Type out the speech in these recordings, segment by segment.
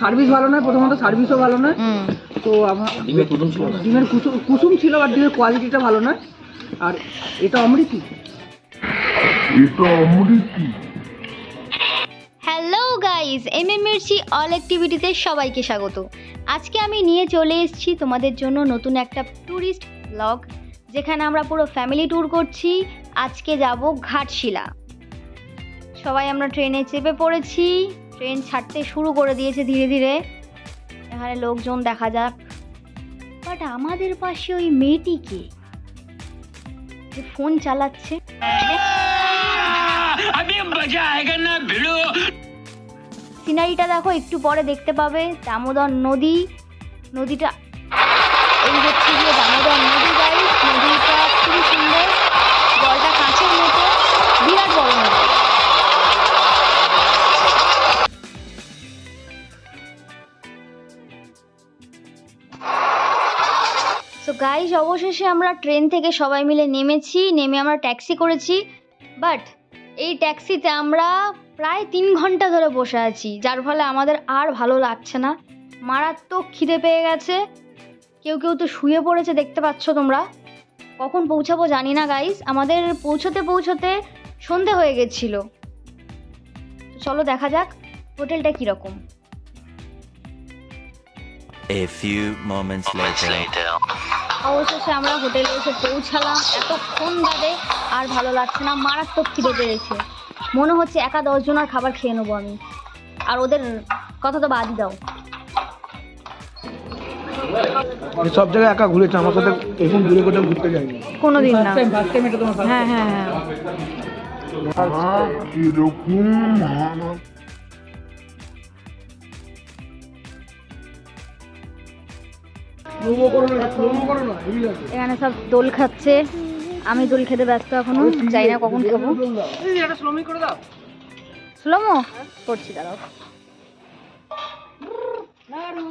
Service ভালো নয় প্রথমত সার্ভিসও ভালো নয়। তো আমার ডিমের কুসুম কুসুম ছিল আর ডিমের কোয়ালিটিটা ভালো নয়। আর এটা Amriti. Hello guys M M Mirchi all অ্যাক্টিভিটিতে সবাইকে স্বাগত। আজকে আমি নিয়ে চলে এসেছি তোমাদের জন্য নতুন একটা ট্যুরিস্ট ব্লগ যেখানে আমরা পুরো ফ্যামিলি ট্যুর করছি। আজকে যাব ঘাটশিলা। সবাই আমরা ট্রেনে চেপে পড়েছি। ট্রেন ছাড়তে শুরু করে দিয়েছে ধীরে ধীরে। এখানে লোকজন দেখা যাক। বাট আমাদের পাশে ওই মেয়েটিকে যে ফোন চালাচ্ছে। সিনারিটা দেখো একটু পরে দেখতে পাবে। দামোদর নদী। নদীটা এই হচ্ছে গিয়ে দামোদর নদী। তো গাইস অবশেষে আমরা ট্রেন থেকে সবাই মিলে নেমেছি নেমে আমরা ট্যাক্সি করেছি। বাট এই ট্যাক্সিতে আমরা প্রায় তিন ঘণ্টা ধরে বসে আছি যার ফলে আমাদের আর ভালো লাগছে না। মারাত্মক খিদে পেয়ে গেছে। কেউ কেউ তো শুয়ে পড়েছে দেখতে পাচ্ছ তোমরা। কখন পৌঁছাবো জানি না গাইজ আমাদের পৌঁছতে পৌঁছতে সন্ধে হয়ে গেছিল। চলো দেখা যাক হোটেলটা কীরকম। A few moments later. moments later. অবশেষে আমরা হোটেলে এসে পৌঁছালাম। এতক্ষণ বাদে আর ভালো লাগছে না মারাত্মক খিদে পেয়েছে। মনে হচ্ছে একা দশজনের খাবার খেয়ে নেব আমি। আর ওদের কথা তো বাদই দাও। সব জায়গায় একা ঘুরেছে আমার সাথে এরকম দূরে কোথাও ঘুরতে যাইনি কোনোদিন না। হ্যাঁ হ্যাঁ হ্যাঁ। এখানে সব দোল খাচ্ছে। আমি দোল খেতে ব্যস্ত এখনও যাই না কখন খাব। স্লোমো করছি দাঁড়াও। নাড়ু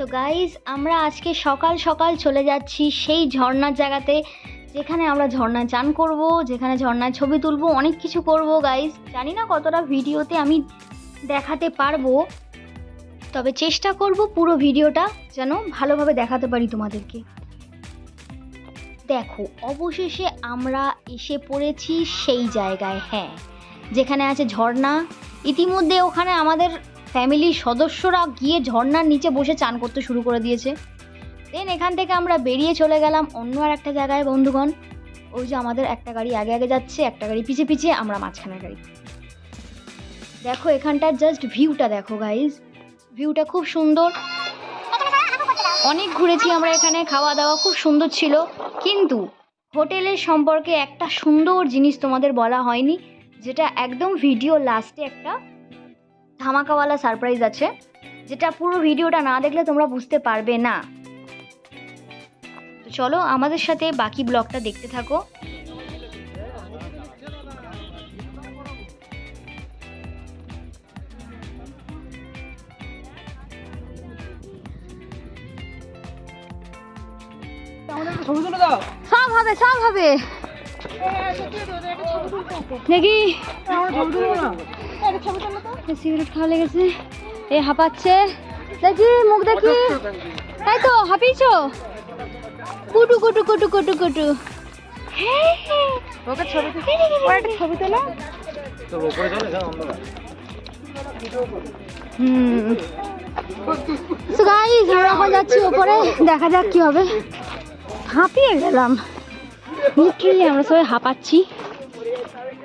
তো গাইজ আমরা আজকে সকাল সকাল চলে যাচ্ছি সেই ঝর্ণার জায়গাতে, যেখানে আমরা ঝর্ণায় চান করব, যেখানে ঝর্ণায় ছবি তুলবো, অনেক কিছু করব গাইজ জানি না কতটা ভিডিওতে আমি দেখাতে পারব, তবে চেষ্টা করব পুরো ভিডিওটা যেন ভালোভাবে দেখাতে পারি তোমাদেরকে। দেখো, অবশেষে আমরা এসে পড়েছি সেই জায়গায় হ্যাঁ যেখানে আছে ঝর্ণা। ইতিমধ্যে ওখানে আমাদের ফ্যামিলির সদস্যরা গিয়ে ঝর্নার নিচে বসে চান করতে শুরু করে দিয়েছে। দেন এখান থেকে আমরা বেরিয়ে চলে গেলাম অন্য আর একটা জায়গায়, বন্ধুগণ। ওই যে আমাদের একটা গাড়ি আগে আগে যাচ্ছে, একটা গাড়ি পিছে পিছিয়ে আমরা মাঝখানের গাড়ি। দেখো এখানটার জাস্ট ভিউটা দেখো গাইজ ভিউটা খুব সুন্দর। অনেক ঘুরেছি আমরা এখানে খাওয়া দাওয়া খুব সুন্দর ছিল। কিন্তু হোটেলের সম্পর্কে একটা সুন্দর জিনিস তোমাদের বলা হয়নি, যেটা একদম ভিডিও লাস্টে একটা ধামাকাওয়ালা সারপ্রাইজ আছে, যেটা পুরো ভিডিওটা না দেখলে তোমরা বুঝতে পারবে না। তো চলো আমাদের সাথে বাকি ব্লগটা দেখতে থাকো। সব হবে সব হবে। দেখি সিগারেট খাওয়া লেগেছে এ হাঁপাচ্ছে। দেখি মুখ দেখি। তাই তো হাঁপিয়েছো? কুটু কুটু কুটু কুটু কুটু। ওকে ছবি একটা ছবি তোলা। হুম। So guys, আমরা এখন যাচ্ছি ওপরে দেখা যাক কি হবে। হাঁপিয়ে গেলাম। লিটারালি আমরা সবাই হাঁপাচ্ছি।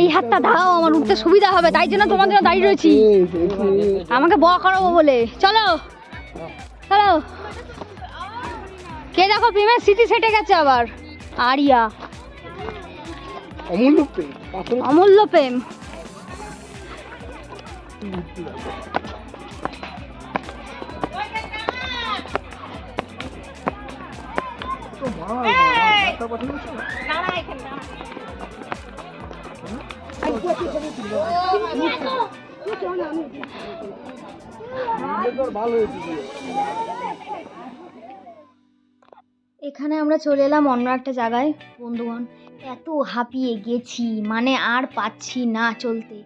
এই হাতটা দাও আমার উঠতে সুবিধা হবে তাই জন্য তোমার জন্য দাঁড়িয়ে রয়েছি। আমাকে ব করাবো বলে। চলো চলো। কে দেখো প্রেমের স্মৃতি সেটে গেছে আবার। আরিয়া। অমূল্য প্রেম অমূল্য প্রেম। এখানে আমরা চলে এলাম অন্য একটা জায়গায় বন্ধুগণ। এত হাঁপিয়ে গেছি মানে আর পাচ্ছি না চলতে।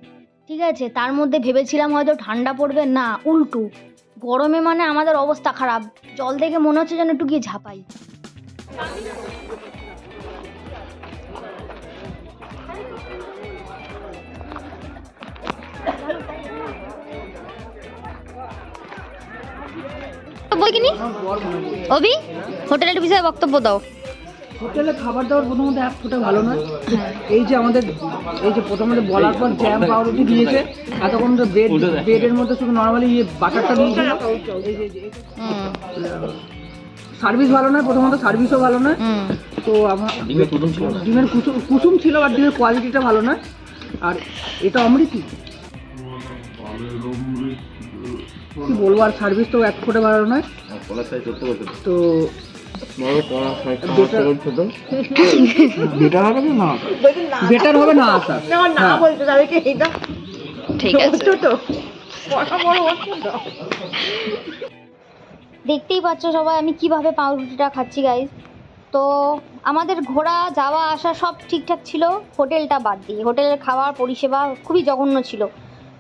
ঠিক আছে তার মধ্যে ভেবেছিলাম হয়তো ঠান্ডা পড়বে। না উল্টো। গরমে মানে আমাদের অবস্থা খারাপ। জল দেখে মনে হচ্ছে যেন একটু গিয়ে ঝাঁপাই। বই কিনি? অভি হোটেলের বিষয়ে বক্তব্য দাও। হোটেলে খাবার দাবার প্রথমত এক ফোঁটা ভালো নয়। এই যে আমাদের এই যে প্রথমত বলার পর জ্যাম পাউরুটি দিয়েছে এতক্ষণ তো ব্রেড ব্রেডের মধ্যে শুধু নর্মালি ইয়ে বাটারটা দিয়েছিল সার্ভিস ভালো নয় প্রথমত সার্ভিসও ভালো নয়। তো আমার ডিমের কুসুম কুসুম ছিল আর ডিমের কোয়ালিটিটা ভালো নয়। আর এটা অমৃতি। কি বলব আর সার্ভিস তো এক ফোঁটা ভালো নয়। তো বেটার হবে না? বেটার হবে না আসা। ঠিক আছে। দেখতেই পাচ্ছ সবাই আমি কীভাবে পাউরুটিটা খাচ্ছি গাইজ তো আমাদের ঘোরা যাওয়া আসা সব ঠিকঠাক ছিল। হোটেলটা বাদ দিয়ে। হোটেলের খাবার পরিষেবা খুবই জঘন্য ছিল।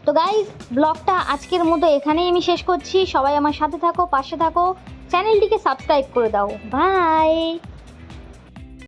তো গাইজ ব্লগটা আজকের মতো এখানেই আমি শেষ করছি। সবাই আমার সাথে থাকো, পাশে থাকো। চ্যানেলটিকে সাবস্ক্রাইব করে দাও। বাই